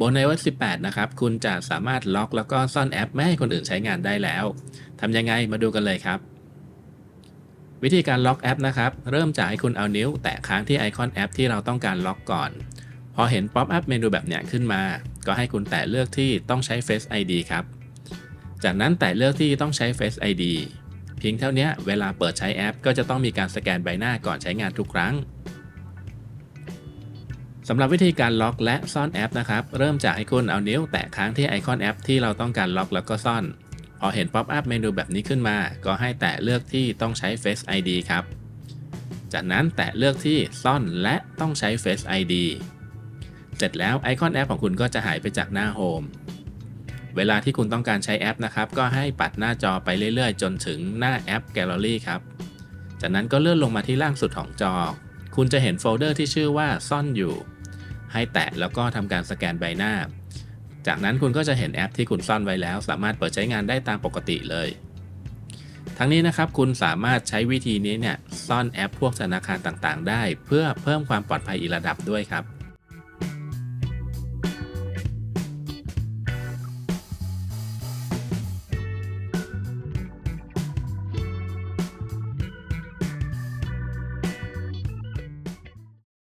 บน iOS 18 นะครับ คุณจะสามารถล็อกแล้วก็ซ่อนแอปไม่ให้คนอื่นใช้งานได้แล้ว ทำยังไงมาดูกันเลยครับ วิธีการล็อกแอปนะครับ เริ่มจากให้คุณเอานิ้ว แตะค้างที่ไอคอนแอปที่เราต้องการล็อกก่อน พอเห็นป๊อปอัพเมนูแบบเนี้ยขึ้นมา ก็ให้คุณแตะเลือกที่ต้องใช้ Face ID ครับ จากนั้นแตะเลือกที่ต้องใช้ Face ID เพียงเท่านี้เวลาเปิดใช้แอป ก็จะต้องมีการสแกนใบหน้าก่อนใช้งานทุกครั้ง สำหรับวิธีการล็อกและซ่อนแอปนะครับ เริ่มจากให้คุณเอานิ้วแตะค้างที่ไอคอนแอปที่เราต้องการล็อกแล้วก็ซ่อน พอเห็นป๊อปอัพเมนูแบบนี้ขึ้นมา ก็ให้แตะเลือกที่ต้องใช้ Face ID ครับ จากนั้นแตะเลือกที่ซ่อนและต้องใช้ Face ID เสร็จแล้วไอคอนแอปของคุณก็จะหายไปจากหน้าโฮมเวลาที่คุณต้องการใช้แอปนะครับ ก็ให้ปัดหน้าจอไปเรื่อยๆ จนถึงหน้าแอป Gallery ครับ จากนั้นก็เลื่อนลงมาที่ล่างสุดของจอ คุณจะเห็นโฟลเดอร์ที่ชื่อว่าซ่อนอยู่ ให้แตะแล้วก็ทำการสแกนใบหน้า จากนั้นคุณก็จะเห็นแอปที่คุณซ่อนไว้แล้ว สามารถเปิดใช้งานได้ตามปกติเลย ทั้งนี้นะครับคุณสามารถใช้วิธีนี้เนี่ยซ่อนแอปพวกธนาคารต่างๆ ได้ เพื่อเพิ่มความปลอดภัยอีกระดับด้วยครับ